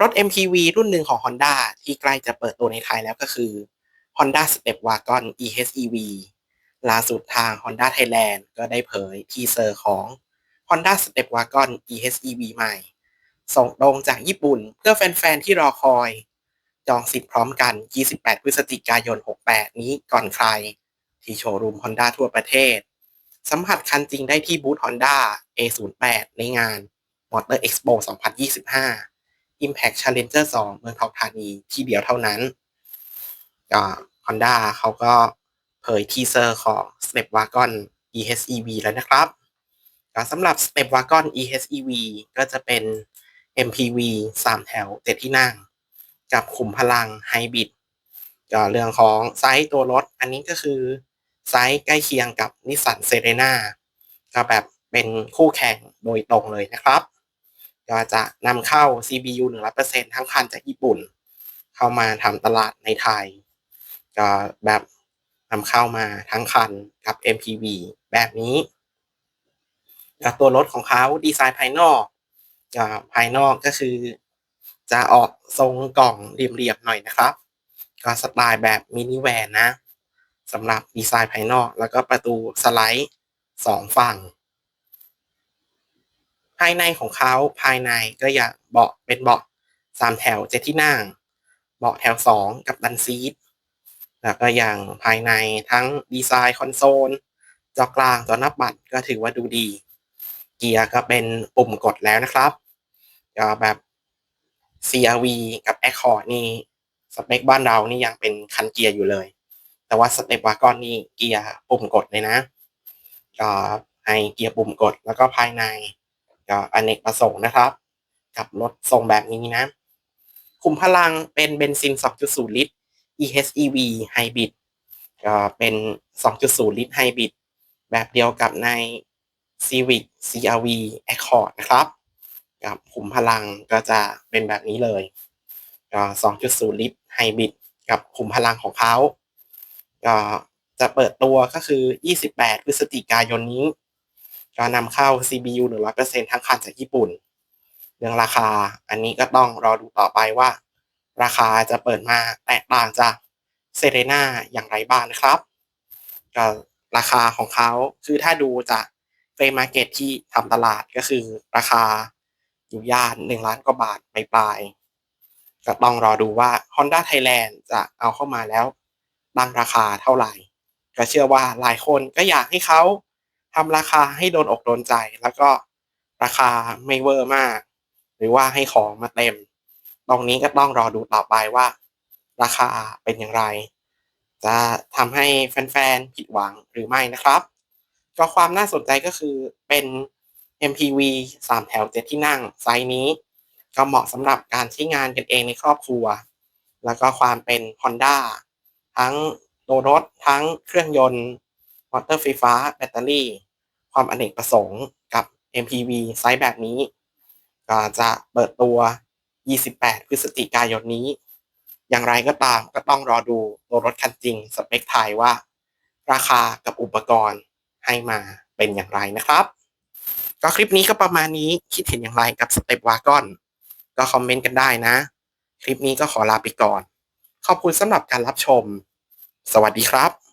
รถ MPV รุ่นหนึ่งของ Honda ที่ใกล้จะเปิดตัวในไทยแล้วก็คือ Honda Step Wagon EHEV ล่าสุดทาง Honda Thailand ก็ได้เผยทีเซอร์ของ Honda Step Wagon EHEV ใหม่ ส่งตรงจากญี่ปุ่นเพื่อแฟน ๆ ที่รอคอย จองสิทธิ์พร้อมกัน 28 พฤศจิกายน 68 นี้ก่อนใคร ที่โชว์รูม Honda ทั่วประเทศ สัมผัสคันจริงได้ที่บูธ Honda A08 ในงาน Motor Expo 2025 Impact Challenger 2 เมืองทองธานีที่เดียวเท่านั้นก็ Honda เขาก็เผยทีเซอร์ของ Step Wagon EHEV แล้วนะครับก็สำหรับ Step Wagon EHEV ก็จะเป็น MPV 3 แถว 7 ที่นั่ง กับขุมพลังไฮบริดก็เรื่องของไซส์ตัวรถ อันนี้ก็คือไซส์ใกล้เคียงกับนิสสันเซเรนาก็แบบเป็นคู่แข่งโดยตรงเลยนะครับ ก็จะนำเข้า CBU 100%ทั้งคันจากญี่ปุ่น เข้ามาทำตลาดในไทย ก็แบบนำเข้ามาทั้งคันกับ MPV แบบนี้กับตัวรถของเขาดีไซน์ภายนอกก็ภายนอกก็คือ จะออกทรงกล่องเรียบๆหน่อยนะครับ ก็สไตล์แบบมินิแวนนะสำหรับดีไซน์ภายนอก แล้วก็ประตูสไลด์สองฝั่ง ภายในของเขาภายในก็อย่าเบาะเป็นเบาะสามแถวเจ็ดที่นั่ง เบาะแถวสองกับดันซีทแล้วก็อย่างภายในทั้งดีไซน์คอนโซลจอกลางจอนับบัตรก็ถือว่าดูดี เกียร์ก็เป็นปุ่มกดแล้วนะครับก็แบบ CRV กับ Accord นี่สเปคบ้านเรานี่ยังเป็นคันเกียร์อยู่เลย แต่ว่าสเตปวากอนนี่เกียร์ปุ่มกดเลยนะก็ให้เกียร์ปุ่มกดแล้วก็ภายใน ก็อเนกประสงค์นะครับ กับรถทรงแบบนี้นะ คุมพลังเป็นเบนซิน 2.0 ลิตร EHEV Hybrid ก็เป็น 2.0 ลิตร Hybrid แบบเดียวกับใน Civic CRV Accord นะครับ กับขุมพลังก็จะเป็นแบบนี้เลยก็ 2.0 ลิตร Hybrid กับขุมพลังของเขา ก็จะเปิดตัวก็คือ 28 พฤศจิกายนนี้ ก็นำเข้า CBU 100%ทั้งคันจากญี่ปุ่น เรื่องราคาอันนี้ก็ต้องรอดูต่อไปว่า ราคาจะเปิดมาแตกต่างจากเซเรนาอย่างไรบ้างนะครับก็ราคาของเขาคือถ้าดูจากเฟรมาร์เก็ตที่ทำตลาดก็คือราคาอยู่ย่าน1ล้านกว่าบาทปลายๆก็ต้องรอดูว่า Honda Thailand จะเอาเข้ามาแล้วตั้งราคาเท่าไหร่ ก็เชื่อว่าหลายคนก็อยากให้เขา ทำราคาให้โดนอกโดนใจ แล้วก็ราคาไม่เวอร์มาก หรือว่าให้ของมาเต็ม ตรงนี้ก็ต้องรอดูต่อไปว่า ราคาเป็นอย่างไร จะทำให้แฟนๆผิดหวังหรือไม่นะครับ ก็ความน่าสนใจก็คือเป็น MPV 3 แถว 7 ที่นั่ง ไซส์นี้ ก็เหมาะสำหรับการใช้งานกันเองในครอบครัว แล้วก็ความเป็น Honda ทั้งตัวรถทั้งเครื่องยนต์มอเตอร์ไฟฟ้า แบตเตอรี่ ความอเนกประสงค์กับ MPV ไซส์แบบนี้ ก็จะเปิดตัว 28 พฤศจิกายนนี้ อย่างไรก็ตามก็ต้องรอดูตัวรถคันจริงสเปคไทยว่า ราคากับอุปกรณ์ให้มาเป็นอย่างไรนะครับ ก็คลิปนี้ก็ประมาณนี้คิดเห็นอย่างไรกับสเต็ปวากอนก็คอมเมนต์กันได้นะ คลิปนี้ก็ขอลาไปก่อน ขอบคุณสำหรับการรับชม สวัสดีครับ